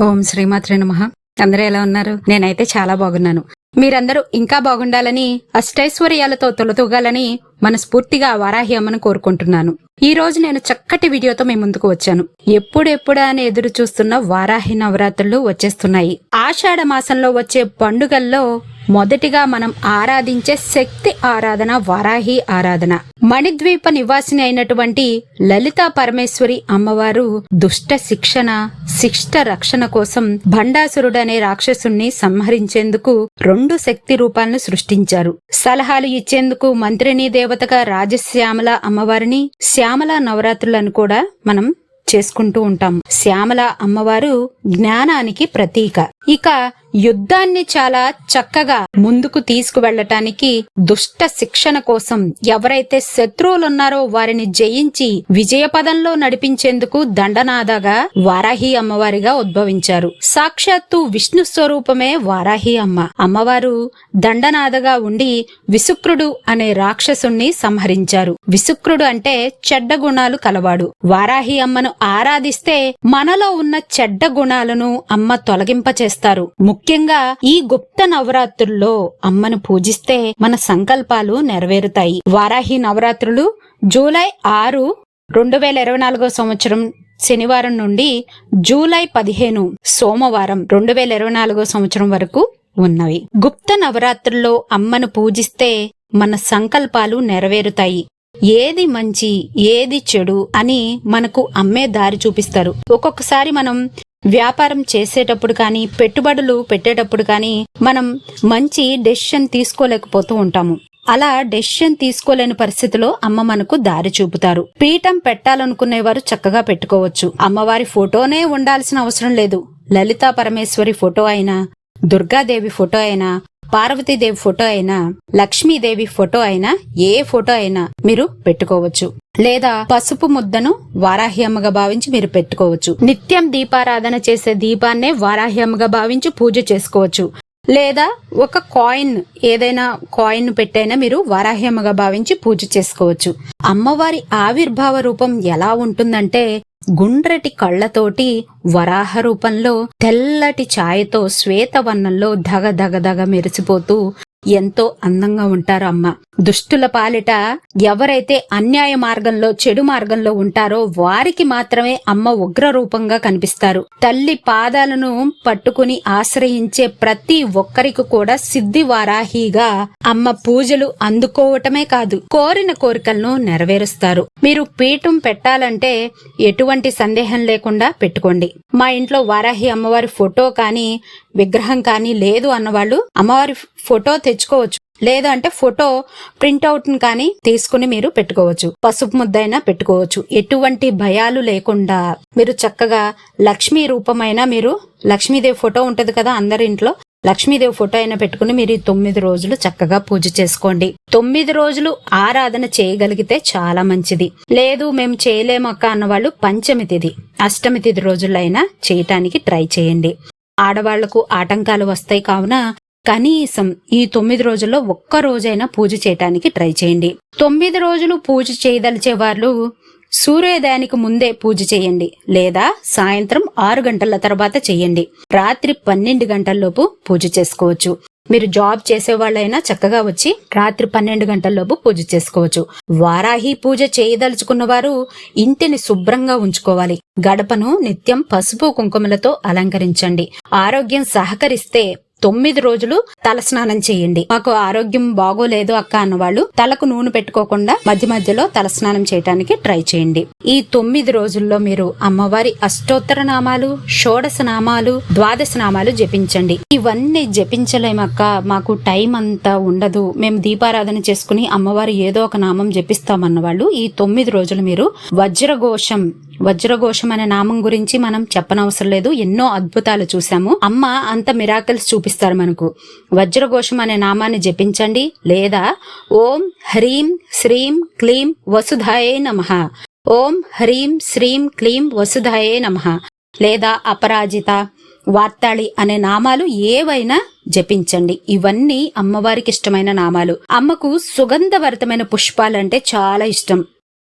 ఓం శ్రీమాత్రే నమ. అందరూ ఎలా ఉన్నారు? నేనైతే చాలా బాగున్నాను. మీరందరూ ఇంకా బాగుండాలని అష్టైశ్వర్యాలతో తొలతూగాలని మనస్ఫూర్తిగా వారాహి అమ్మను కోరుకుంటున్నాను. ఈ రోజు నేను చక్కటి వీడియోతో మీ ముందుకు వచ్చాను. ఎప్పుడెప్పుడా అని ఎదురు చూస్తున్న వారాహి నవరాత్రులు వచ్చేస్తున్నాయి. ఆషాఢ మాసంలో వచ్చే పండుగల్లో మొదటిగా మనం ఆరాధించే శక్తి ఆరాధన వారాహి ఆరాధన. మణిద్వీప నివాసిని అయినటువంటి లలితా పరమేశ్వరి అమ్మవారు దుష్ట శిక్షణ శిష్ట రక్షణ కోసం భండాసురుడు అనే రాక్షసుణ్ణి సంహరించేందుకు రెండు శక్తి రూపాలను సృష్టించారు. సలహాలు ఇచ్చేందుకు మంత్రిని దేవతగా రాజశ్యామల అమ్మవారిని శ్యామల నవరాత్రులను కూడా మనం చేసుకుంటూ ఉంటాం. శ్యామల అమ్మవారు జ్ఞానానికి ప్రతీక. ఇక యుద్ధాన్ని చాలా చక్కగా ముందుకు తీసుకువెళ్ళటానికి దుష్ట శిక్షణ కోసం ఎవరైతే శత్రువులున్నారో వారిని జయించి విజయపదంలో నడిపించేందుకు దండనాదగా వారాహి అమ్మవారిగా ఉద్భవించారు. సాక్షాత్తు విష్ణు స్వరూపమే వారాహి అమ్మ. అమ్మవారు దండనాదగా ఉండి విసుక్రుడు అనే రాక్షసుణ్ణి సంహరించారు. విసుక్రుడు అంటే చెడ్డ గుణాలు కలవాడు. వారాహి అమ్మను ఆరాధిస్తే మనలో ఉన్న చెడ్డ గుణాలను అమ్మ తొలగింపచేస్తారు. ముఖ్యంగా ఈ గుప్త నవరాత్రుల్లో అమ్మను పూజిస్తే మన సంకల్పాలు నెరవేరుతాయి. వారాహి నవరాత్రులు జూలై ఆరు రెండు వేల ఇరవై నాలుగో సంవత్సరం శనివారం నుండి జూలై పదిహేను సోమవారం రెండు వేల ఇరవై నాలుగో సంవత్సరం వరకు ఉన్నవి. గుప్త నవరాత్రుల్లో అమ్మను పూజిస్తే మన సంకల్పాలు నెరవేరుతాయి. ఏది మంచి ఏది చెడు అని మనకు అమ్మే దారి చూపిస్తారు. ఒక్కొక్కసారి మనం వ్యాపారం చేసేటప్పుడు కానీ పెట్టుబడులు పెట్టేటప్పుడు కానీ మనం మంచి డెసిషన్ తీసుకోలేకపోతూ ఉంటాము. అలా డెసిషన్ తీసుకోలేని పరిస్థితిలో అమ్మ మనకు దారి చూపుతారు. పీఠం పెట్టాలనుకునేవారు చక్కగా పెట్టుకోవచ్చు. అమ్మవారి ఫోటోనే ఉండాల్సిన అవసరం లేదు. లలితా పరమేశ్వరి ఫోటో అయినా దుర్గాదేవి ఫోటో అయినా పార్వతీదేవి ఫోటో అయినా లక్ష్మీదేవి ఫోటో అయినా ఏ ఫోటో అయినా మీరు పెట్టుకోవచ్చు. లేదా పసుపు ముద్దను వారాహ్యమ్మగా భావించి మీరు పెట్టుకోవచ్చు. నిత్యం దీపారాధన చేసే దీపాన్నే వారాహ్యమ్మగా భావించి పూజ చేసుకోవచ్చు. లేదా ఒక కాయిన్ ఏదైనా కాయిన్ పెట్టైనా మీరు వారాహ్యముగా భావించి పూజ చేసుకోవచ్చు. అమ్మవారి ఆవిర్భావ రూపం ఎలా ఉంటుందంటే గుండ్రటి కళ్ళతోటి వరాహ రూపంలో తెల్లటి ఛాయతో శ్వేతవర్ణంలో ధగ ధగ ధగ మెరిసిపోతూ ఎంతో అందంగా ఉంటారు అమ్మ. దుష్టుల పాలిట ఎవరైతే అన్యాయ మార్గంలో చెడు మార్గంలో ఉంటారో వారికి మాత్రమే అమ్మ ఉగ్ర రూపంగా కనిపిస్తారు. తల్లి పాదాలను పట్టుకుని ఆశ్రయించే ప్రతి ఒక్కరికి కూడా సిద్ధి వారాహిగా అమ్మ పూజలు అందుకోవటమే కాదు కోరిన కోరికలను నెరవేరుస్తారు. మీరు పీఠం పెట్టాలంటే ఎటువంటి సందేహం లేకుండా పెట్టుకోండి. మా ఇంట్లో వారాహి అమ్మవారి ఫోటో కానీ విగ్రహం కానీ లేదు అన్నవాళ్ళు అమ్మవారి ఫోటో తెచ్చుకోవచ్చు. లేదా అంటే ఫోటో ప్రింట్అవుట్ కానీ తీసుకుని మీరు పెట్టుకోవచ్చు. పసుపు ముద్దైనా పెట్టుకోవచ్చు. ఎటువంటి భయాలు లేకుండా మీరు చక్కగా లక్ష్మీ రూపమైన మీరు లక్ష్మీదేవి ఫోటో ఉంటుంది కదా అందరి ఇంట్లో లక్ష్మీదేవి ఫోటో అయినా పెట్టుకుని మీరు ఈ తొమ్మిది రోజులు చక్కగా పూజ చేసుకోండి. తొమ్మిది రోజులు ఆరాధన చేయగలిగితే చాలా మంచిది. లేదు మేము చేయలేము అక్క వాళ్ళు పంచమి తిథి అష్టమి తిథి రోజులైనా చేయటానికి ట్రై చేయండి. ఆడవాళ్ళకు ఆటంకాలు వస్తాయి కావున కనీసం ఈ తొమ్మిది రోజుల్లో ఒక్క రోజైనా పూజ చేయటానికి ట్రై చేయండి. తొమ్మిది రోజులు పూజ చేయదలిచే వాళ్ళు సూర్యోదయానికి ముందే పూజ చేయండి లేదా సాయంత్రం ఆరు గంటల తర్వాత చేయండి. రాత్రి పన్నెండు గంటల్లోపు పూజ చేసుకోవచ్చు. మీరు జాబ్ చేసేవాళ్ళైనా చక్కగా వచ్చి రాత్రి పన్నెండు గంటల్లోపు పూజ చేసుకోవచ్చు. వారాహి పూజ చేయదలుచుకున్న వారు ఇంటిని శుభ్రంగా ఉంచుకోవాలి. గడపను నిత్యం పసుపు కుంకుమలతో అలంకరించండి. ఆరోగ్యం సహకరిస్తే తొమ్మిది రోజులు తలస్నానం చేయండి. మాకు ఆరోగ్యం బాగోలేదు అక్క అన్నవాళ్ళు తలకు నూనె పెట్టుకోకుండా మధ్య మధ్యలో తలస్నానం చేయడానికి ట్రై చేయండి. ఈ తొమ్మిది రోజుల్లో మీరు అమ్మవారి అష్టోత్తర నామాలు షోడశ నామాలు ద్వాదశ నామాలు జపించండి. ఇవన్నీ జపించలేమక్క మాకు టైం అంతా ఉండదు. మేము దీపారాధన చేసుకుని అమ్మవారి ఏదో ఒక నామం జపిస్తామన్న వాళ్ళు ఈ తొమ్మిది రోజులు మీరు వజ్రఘోషం వజ్రఘోషం అనే నామం గురించి మనం చెప్పనవసరం లేదు. ఎన్నో అద్భుతాలు చూసాము అమ్మ అంత మిరాకల్స్ చూపిస్తారు మనకు. వజ్రఘోషం అనే నామాన్ని జపించండి. లేదా ఓం హ్రీం శ్రీం క్లీం వసుధాయే నమః. ఓం హ్రీం శ్రీం క్లీం వసుధాయే నమః. లేదా అపరాజిత వార్తాళి అనే నామాలు ఏవైనా జపించండి. ఇవన్నీ అమ్మవారికి ఇష్టమైన నామాలు. అమ్మకు సుగంధభరితమైన పుష్పాలంటే చాలా ఇష్టం.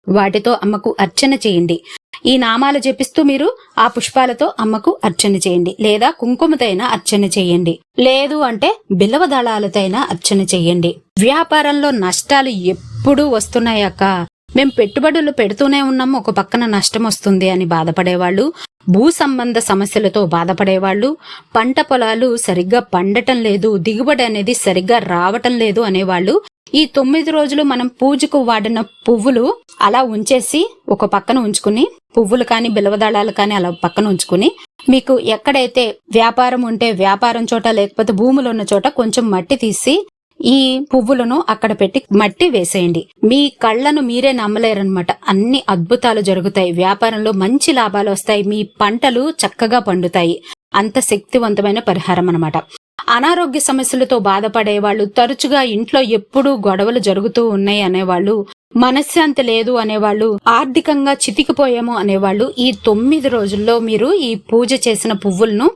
వాటితో అమ్మకు అర్చన చేయండి. ఈ నామాలు జపిస్తూ మీరు ఆ పుష్పాలతో అమ్మకు అర్చన చేయండి. లేదా కుంకుమతైన అర్చన చేయండి. లేదు అంటే బిలవ అయినా అర్చన చేయండి. వ్యాపారంలో నష్టాలు ఎప్పుడూ వస్తున్నాయక్క మేం పెట్టుబడులు పెడుతూనే ఉన్నాము ఒక పక్కన నష్టం వస్తుంది అని బాధపడేవాళ్ళు భూ సంబంధ సమస్యలతో బాధపడేవాళ్ళు పంట పొలాలు సరిగ్గా పండటం లేదు దిగుబడి అనేది సరిగ్గా రావటం లేదు అనేవాళ్ళు ఈ తొమ్మిది రోజులు మనం పూజకు వాడిన పువ్వులు అలా ఉంచేసి ఒక పక్కన ఉంచుకుని పువ్వులు కానీ బిలవదళాలు కానీ అలా పక్కన ఉంచుకుని మీకు ఎక్కడైతే వ్యాపారం ఉంటే వ్యాపారం చోట లేకపోతే భూములు ఉన్న చోట కొంచెం మట్టి తీసి ఈ పువ్వులను అక్కడ పెట్టి మట్టి వేసేయండి. మీ కళ్ళను మీరే నమ్మలేరనమాట అన్ని అద్భుతాలు జరుగుతాయి. వ్యాపారంలో మంచి లాభాలు వస్తాయి. మీ పంటలు చక్కగా పండుతాయి. అంత శక్తివంతమైన పరిహారం అన్నమాట. అనారోగ్య సమస్యలతో బాధపడే వాళ్ళు తరచుగా ఇంట్లో ఎప్పుడూ గొడవలు జరుగుతూ ఉన్నాయి అనేవాళ్ళు మనశ్శాంతి లేదు అనేవాళ్ళు ఆర్థికంగా చితికిపోయాము అనేవాళ్ళు ఈ తొమ్మిది రోజుల్లో మీరు ఈ పూజ చేసిన పువ్వులను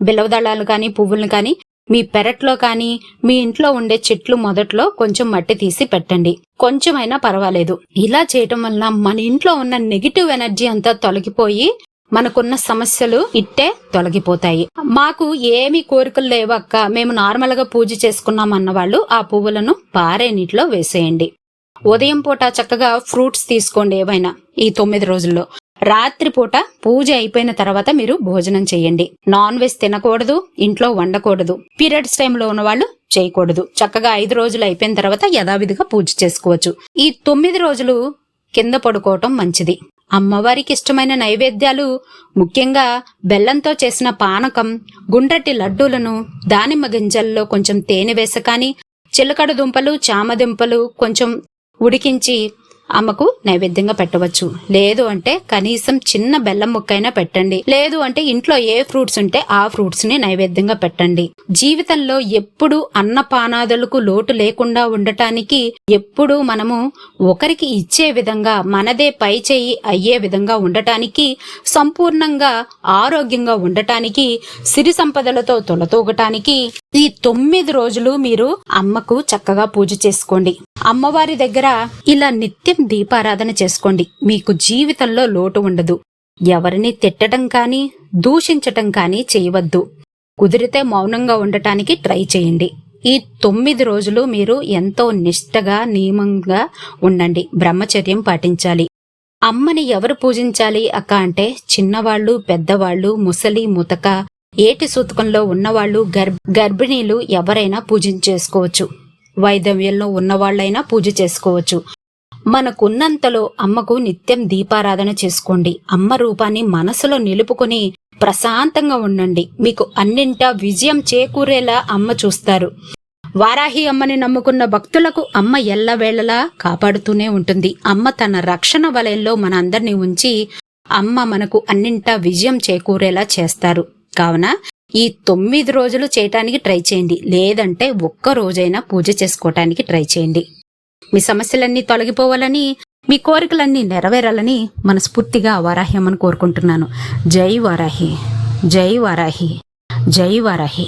బిలవదళాలు కానీ పువ్వులను కానీ మీ పెరట్లో కానీ మీ ఇంట్లో ఉండే చెట్లు మొదట్లో కొంచెం మట్టి తీసి పెట్టండి. కొంచెమైనా పర్వాలేదు. ఇలా చేయటం వల్ల మన ఇంట్లో ఉన్న నెగిటివ్ ఎనర్జీ అంతా తొలగిపోయి మనకున్న సమస్యలు ఇట్టే తొలగిపోతాయి. మాకు ఏమి కోరికలు లేవక్క మేము నార్మల్గా పూజ చేసుకున్నాం అన్న వాళ్ళు ఆ పువ్వులను పారే నీటిలో వేసేయండి. ఉదయం పూట చక్కగా ఫ్రూట్స్ తీసుకోండి ఏవైనా ఈ తొమ్మిది రోజుల్లో. రాత్రి పూట పూజ అయిపోయిన తర్వాత మీరు భోజనం చేయండి. నాన్ వెజ్ తినకూడదు ఇంట్లో వండకూడదు పీరియడ్స్ టైంలో ఉన్న వాళ్ళు చేయకూడదు. చక్కగా ఐదు రోజులు అయిపోయిన తర్వాత యథావిధిగా పూజ చేసుకోవచ్చు. ఈ తొమ్మిది రోజులు కింద పడుకోవటం మంచిది. అమ్మవారికి ఇష్టమైన నైవేద్యాలు ముఖ్యంగా బెల్లంతో చేసిన పానకం గుండ్రటి లడ్డూలను దానిమ్మ గింజల్లో కొంచెం తేనె వేస కానీ చిలకడ దుంపలు చామదుంపలు కొంచెం ఉడికించి అమ్మకు నైవేద్యంగా పెట్టవచ్చు. లేదు అంటే కనీసం చిన్న బెల్లం ముక్కైనా పెట్టండి. లేదు అంటే ఇంట్లో ఏ ఫ్రూట్స్ ఉంటే ఆ ఫ్రూట్స్ని నైవేద్యంగా పెట్టండి. జీవితంలో ఎప్పుడు అన్నపానాదులకు లోటు లేకుండా ఉండటానికి ఎప్పుడు మనము ఒకరికి ఇచ్చే విధంగా మనదే పై చేయి అయ్యే విధంగా ఉండటానికి సంపూర్ణంగా ఆరోగ్యంగా ఉండటానికి సిరి సంపదలతో తొలతూగటానికి ఈ తొమ్మిది రోజులు మీరు అమ్మకు చక్కగా పూజ చేసుకోండి. అమ్మవారి దగ్గర ఇలా నిత్యం దీపారాధన చేసుకోండి. మీకు జీవితంలో లోటు ఉండదు. ఎవరిని తిట్టడం కానీ దూషించటం కానీ చేయవద్దు. కుదిరితే మౌనంగా ఉండటానికి ట్రై చేయండి. ఈ తొమ్మిది రోజులు మీరు ఎంతో నిష్టగా నియమంగా ఉండండి. బ్రహ్మచర్యం పాటించాలి. అమ్మని ఎవరు పూజించాలి అక్క అంటే చిన్నవాళ్ళు పెద్దవాళ్ళు ముసలి ముతక ఏటి సూతకంలో ఉన్నవాళ్ళు గర్భ గర్భిణీలు ఎవరైనా పూజించేసుకోవచ్చు. వైదవ్యంలో ఉన్నవాళ్ళైనా పూజ చేసుకోవచ్చు. మనకున్నంతలో అమ్మకు నిత్యం దీపారాధన చేసుకోండి. అమ్మ రూపాన్ని మనసులో నిలుపుకొని ప్రశాంతంగా ఉండండి. మీకు అన్నింటా విజయం చేకూరేలా అమ్మ చూస్తారు. వారాహి అమ్మని నమ్ముకున్న భక్తులకు అమ్మ ఎల్లవేళలా కాపాడుతూనే ఉంటుంది. అమ్మ తన రక్షణ వలయంలో మన అందరినీ ఉంచి అమ్మ మనకు అన్నింటా విజయం చేకూరేలా చేస్తారు. కావున ఈ తొమ్మిది రోజులు చేయటానికి ట్రై చేయండి. లేదంటే ఒక్క రోజైనా పూజ చేసుకోవటానికి ట్రై చేయండి. మీ సమస్యలన్నీ తొలగిపోవాలని మీ కోరికలన్నీ నెరవేరాలని మనస్ఫూర్తిగా వారాహ్యమని కోరుకుంటున్నాను. జై వారాహి. జై వారాహి. జై వారాహి.